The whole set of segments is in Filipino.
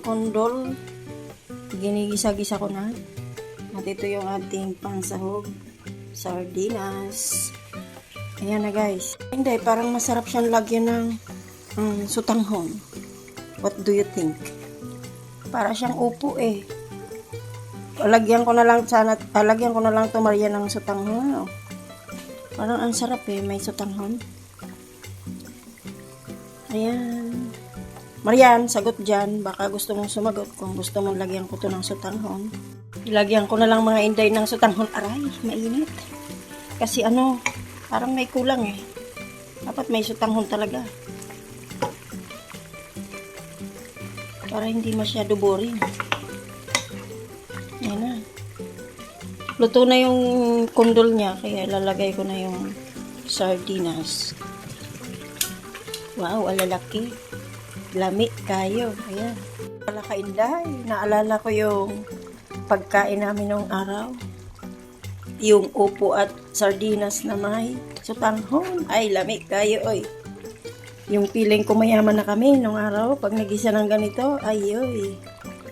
kondol. Ginigisa-gisa ko na. At ito yung ating pansahog. Sardinas. Ayan na guys. Hindi, parang masarap siyang lagyan ng um, sutanghon. What do you think? Para siyang upo eh. Lagyan ko na lang sana, lagyan ko na lang to Maria ng sutanghon. Oh. Parang ang sarap eh, may sutanghon. Ayan. Marian, sagot dyan. Baka gusto mong sumagot kung gusto mong lagyan ko to ng sutanghon. Ilagyan ko na lang mga inday ng sutanghon. Aray, mainit. Kasi ano, parang may kulang eh. Dapat may sutanghon talaga. Para hindi masyado boring. Ayan na. Luto na yung kundol niya, kaya lalagay ko na yung sardinas. Wow, alalaki. Lami kayo. Ayan. Wala kainday. Naalala ko yung pagkain namin nung araw. Yung upo at sardinas na may sutanghon. Ay, lami kayo, oy. Yung feeling ko mayaman na kami nung araw. Pag nagisa ng ganito, ay, oy.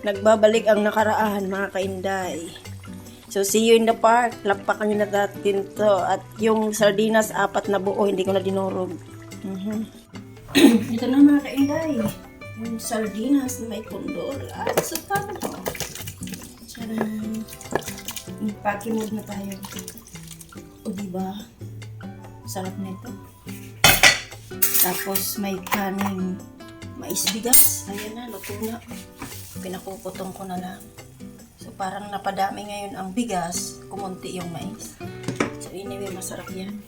Nagbabalik ang nakaraan, mga kainday. So, see you in the park. Lampakan nyo na natin to. At yung sardinas, apat na buo, hindi ko na dinurog. Mhm. Ito na mga kainday. Yung sardinas na may kondol at sutan ko. Tcharam! Mag-paki mode na tayo. O diba? Sarap nito. Tapos may kaning mais bigas. Ayan na, luto na. Pinakuputong ko na lang. So parang napadami ngayon ang bigas, kumunti yung mais. So anyway, masarap yan.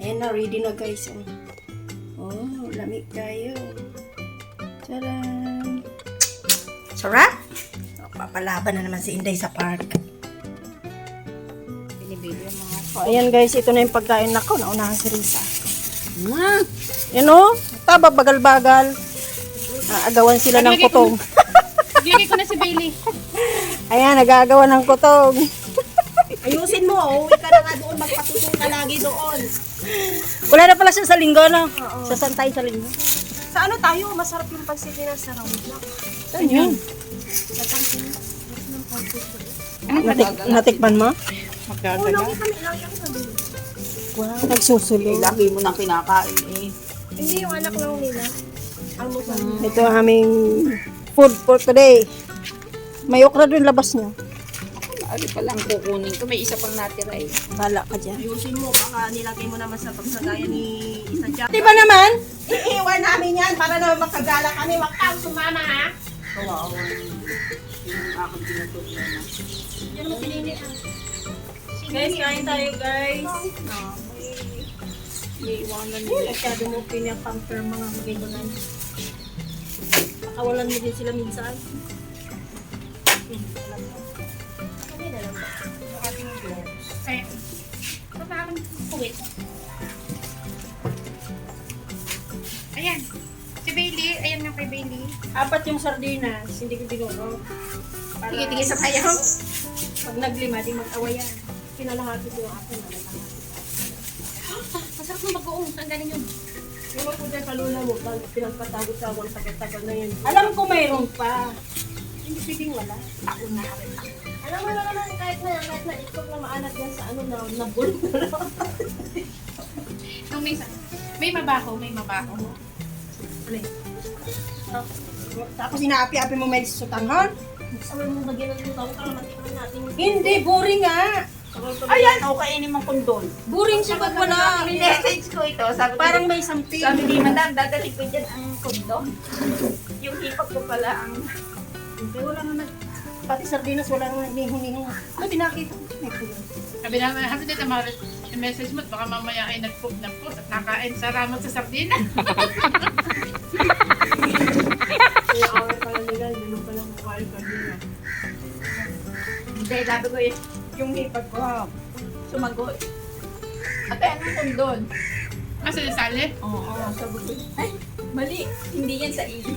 Ayan na, ready na guys. Oh, lamig tayo. Tcharam! Sarap! Oh, papalaban na naman si Inday sa park. Binibili yung mga... Oh, ayan guys, ito na yung pagkain nako. Naunahan si Risa. Ma! Yan o, taba bagal-bagal. Aagawan sila ng ko- kutong. Naglagay ko na si Bailey. Ayan, nag-aagawan ng kutong. Ayusin mo, oh. Uwi ka na nga doon, magpatutong ka lagi doon. Wala na pala siya sa linggo, no? Sasantay sa linggo. Sa ano tayo, masarap yung pagsikinas sa round lang. Saan yun? Natik natikman mo? Magkagala. Kami lang yung sabi. Wow, nagsusulo. Lagi mo nang kinakain eh. Hindi yung anak lang nila. Almusal. Ito ang aming food for today. May okra doon labas niya. Ano pa lang kukunin ko. May isa pang natira eh. Bala ka dyan. Ayusin mo, baka nilagay mo naman sa pagsagaya ni isa dyan. Di ba naman? Iiwan namin yan para naman makagala kami. Huwag kang sumama, ha? Kawawa. Yung aking pinatuloy na. Yan mo pinili? Guys, kain tayo guys. Iiwanan nila. masyado mo pinapamper mga magigunan. Pakawalan mo din sila minsan. Apat yung sardinas, hindi ko dinuro. Para Tige-tige sa tayo. pag naglima, di mag-awayan. Pinalahati ko yung akin. Masarap ng bagoong. Ang galing yun. Yung mga kuday kalula mo, pag pinagpatawag-tawag, tagal-tagal na yun. Alam ko mayroon pa. Hindi pwedeng wala. Ako na rin. Alam mo na naman, kahit na, kahit na itlog na maanat yan sa ano na, nabul na lang. Nung minsan, may mabaho, may mabaho. Tapos inaapi-api mo may sutanghon? Sabi mo, bagyan ng lutaw, para matikman natin. Hindi, boring nga. Ayan, o kainin mong kondol. Boring siya pag wala. Message ko ito. Sabi Parang may something. Sabi ni Madam, dadaling ko dyan ang kondom. yung hipag ko pala ang... Hindi, wala nga nag... Pati sardinas, wala nga nihong-nihong. Ano, pinakita ko. Sabi naman, habi dito Marit, yung message mo, baka mamaya ay nag-poop ng poop at nakain sa ramot sa sardina. Hindi, sabi ko yun, yung hipag ko, ha, sumagot. Ate, anong kondon? Asa yung sali? Oo, oh, sabi ko, ay, mali, hindi yan sa iyo.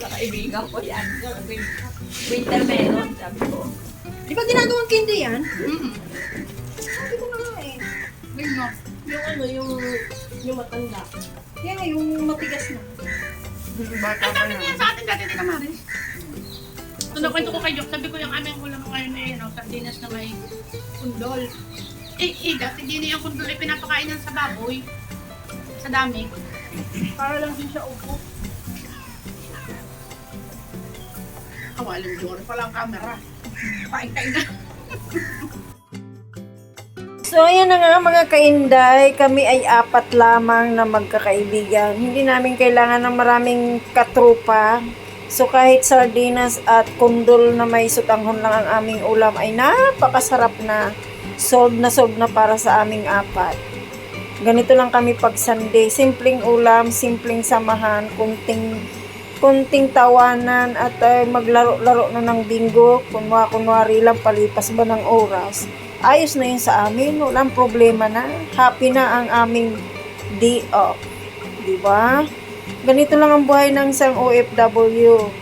Sa kaibigan ko yan. Winter melon, sabi ko. Di ba ginagawang candy yan? Mm-mm. Sabi ko na nga eh. Bingo. Yung ano, yung, yung matanda. Nga, yung matigas na. Bata pa yan. sa atin dati ni Kamaris. Kung nakwento ko kay Jok, sabi ko yung aming ulam ngayon eh, no, sardinas na may kundol. Eh, eh, dati din yung kundol ay pinapakain sa baboy. Sa dami. Para lang din siya upo. Kawalang Jor, pala ang camera. Paing-kain na. So, ayan na nga mga kainday. Kami ay apat lamang na magkakaibigan. Hindi namin kailangan ng maraming katrupa. So, kahit sardinas at kundol na may sutanghon lang ang aming ulam ay napakasarap na. Solve na solve na para sa aming apat. Ganito lang kami pag Sunday. Simpleng ulam, simpleng samahan, kunting kunting tawanan at ay maglaro-laro na ng bingo. Kunwa, kunwari lang palipas ba ng oras ayos na yun sa amin. Walang problema na. Happy na ang aming day off. Di ba? Ganito lang ang buhay ng isang OFW.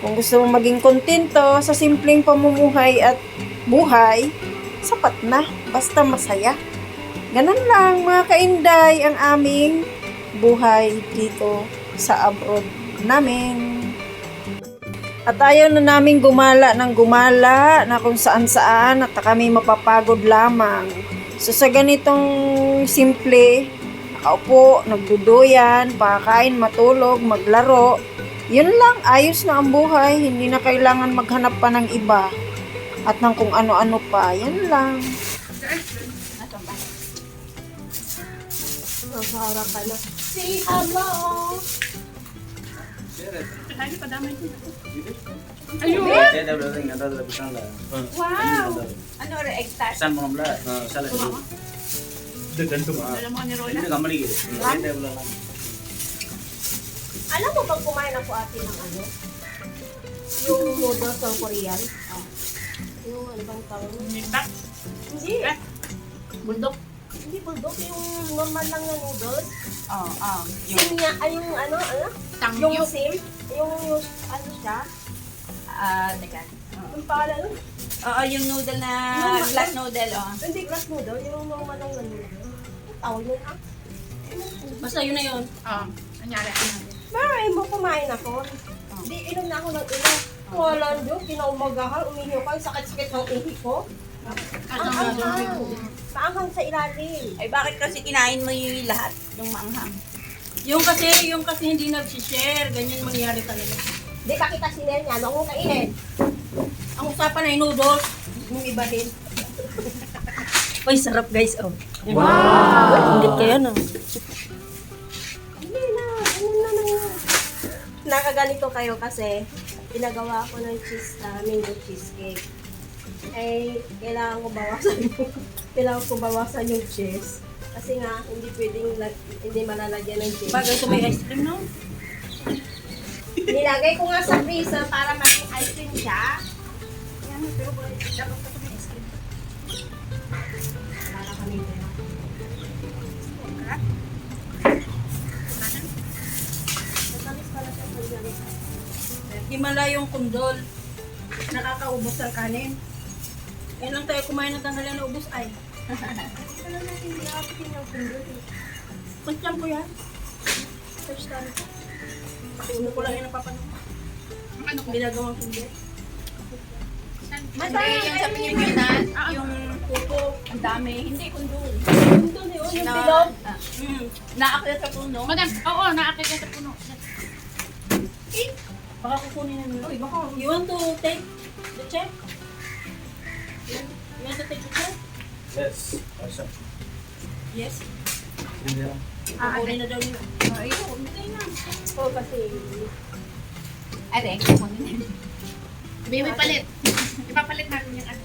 Kung gusto mong maging kontento sa simpleng pamumuhay at buhay, sapat na. Basta masaya. Ganun lang mga kainday ang aming buhay dito sa abroad namin. At ayaw na namin gumala ng gumala na kung saan saan at kami mapapagod lamang. So sa ganitong simple, nakaupo, nagduduyan, pakain, matulog, maglaro, yun lang, ayos na ang buhay. Hindi na kailangan maghanap pa ng iba. At ng kung ano-ano pa, yan lang. Nasara ka na. Say hello! Ayun! Wow! Ano rin, egg tart? Pisang mau belah, Degan tu mah. Alam mo ni Rola. Kembali gitu. Saya dah belah. Alam mo bang kumain ako ate ng ano? Yung noodles ng Korean? Oh. Yung ano bang tawag? Nita. Hindi. Eh? Bundok. Hindi bulldog. Yung normal lang na noodles. Oo, oo. Yung, niya, ay yung ano, ano? Tangyo. Yung sim. Yung, yung ano siya? ah, teka. Yung pangalan nun? Oo, yung noodle na, Yung- glass noodle, oh. Hindi glass noodle. Yung normal lang na noodle. Tawag yun ah. Basta yun na yun. Oo. Anyari. Pero ay mo kumain ako. Di inom na ako ng inom. Wala nyo, kinaumagahan, umihiyo ko, sakit-sakit ng ihi ko. Ang anghang. Maanghang sa ilalim. Ay, bakit kasi kinain mo yung lahat, yung maanghang? Yung kasi, yung kasi hindi nag-share, ganyan mangyari talaga. Di ba kita sinel niya, ano kong kainin? Ang usapan ay noodles, yung iba din. Uy, sarap guys, oh. Wow! Ingit kayo, no? Hindi na, ano na na. Nakaganito kayo kasi pinagawa ko ng cheese, uh, mango cheesecake. Eh, kailangan ko bawasan yung, kailangan ko bawasan yung cheese. Kasi nga, hindi pwedeng, hindi malalagyan ng cheese. Bagay ito may ice cream, no? Nilagay ko nga sa freezer para maging ice cream siya. Yan, pero wala dapat pala siya pag galit. Himala yung kundol. Nakakaubos ng kanin. Yan lang tayo kumain ng tanghalian na ubos ay. Alam natin, hindi ako pinagpundol. Kuntyam ko yan. First time ko. Una ko lang yan napapanood. Ano ko? Ginagawang kundol. Hindi, yung sa Pilipinas, yung pupo, ang dami. Hindi, kundul. Pundol yun, yung Na, bilog. ah, Mm. naakyat sa puno. Madam, oo, naakit. Baka kukunin na nila. Uy, baka. You want to take the check? You want to take the check? Yes. Masa. Yes. Ini lah. Kukunin na daw nila. Ayun, hindi na. Oo, kasi Ate, kukunin na. Baby palit. Ipapalit natin yung ano.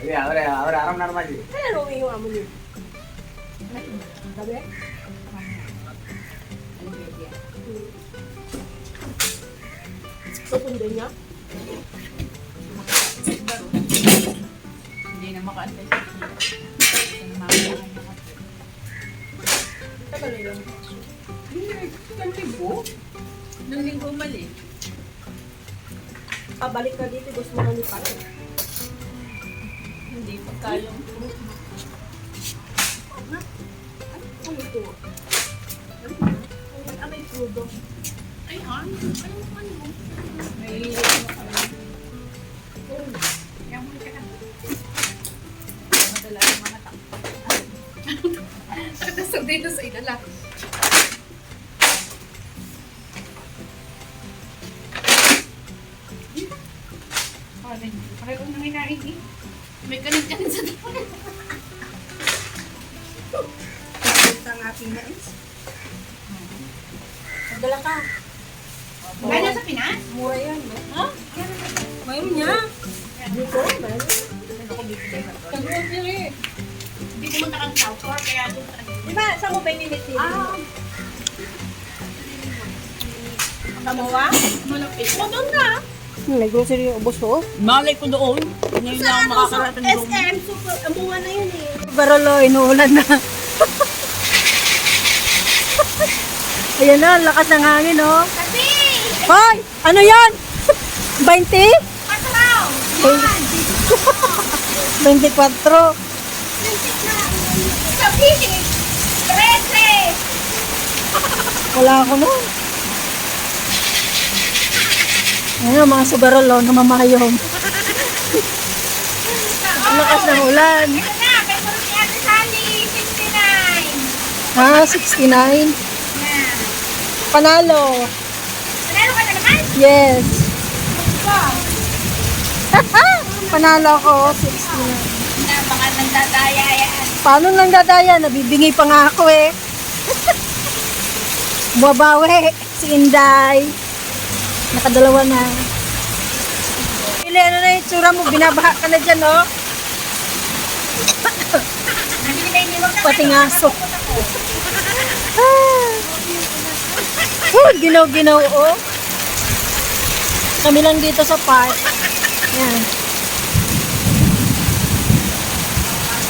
Sabi? Ano ba yan? Supundo niya. Hindi na makaantay sa. Tagal. Hindi, isang linggo. Nung linggo mali. Pabalik ka dito, gusto mo ni Pare. Hindi pa kayang fruit. Ano ito? Ang amay crudo. Ay, han. Ay, ano mo? May ano kami. Yan mo ka. Madala yung mga tao. Tapos dito sa idala. Parang, parang nanginain eh. May kanin-kanin sa tapo. Ito ang ating nais. Magdala ka. Ganyan sa Pinas? Mura yan. no? Ha? Mayroon niya. Dito, mayroon. Hindi pumunta kang South Shore, kaya doon ka nag- Di ba, saan mo ba niliti? Ah, Kamuwa? malapit. O, doon na. May grocery yung ubos ko. Malay ko doon. Ngayon Sa ano, sa SM, super, amunga na yun eh. Barolo, inuulan na. Ayan na, lakas ng hangin, oh. Kasi, Hoy! Ano yan? 20? patraw! 24. Sa Phoenix, 13! Wala ako na. Ayan, mga subarolo, namamayong. ang lakas ng ulan. Ito na, kay Maruti Ate Sally, 69! Ha, 69. Na. Panalo. Panalo ka na naman? Yes. Panalo ako, 69. Na, baka nagdadaya yan. Paano lang dadaya? Nabibingi pa nga ako eh. Buwabawi, si Inday. Nakadalawa na. Ili, ano na yung tsura mo? Binabaha ka na dyan, oh. Niwag na Pati ngaso. Ah. Oh, ginaw-ginaw, oh. Kami lang dito sa park. Yan.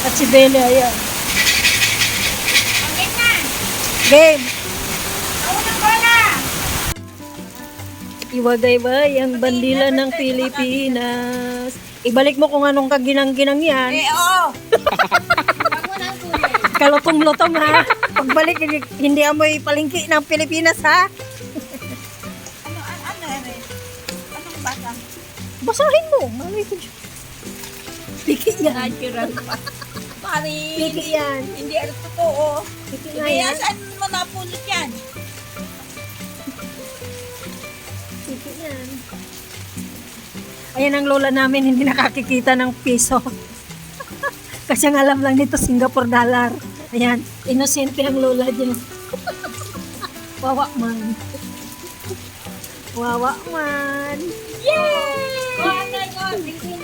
At si Belle, ayan. Game. Iwagay-way ang bandila ng Pilipinas. Ibalik mo kung anong kaginang-ginang yan. Eh, oo. Kalutong-lutong ha. Pagbalik, hindi- amoy palingki ng Pilipinas ha. Ano, ano, ano, ano, anong basa? Basahin mo. Malay ko dyan. Piki yan. Natural pa. Pari, Piki yan. hindi ano totoo. Piki nga Kaya yan. saan mo napulot yan? Piki yan. Ayan ang lola namin, hindi nakakikita ng piso. Kasi ang alam lang nito, Singapore dollar. Ayan, inosente ang lola dyan. Wawa man. Wawa man. Ano yun? Hindi na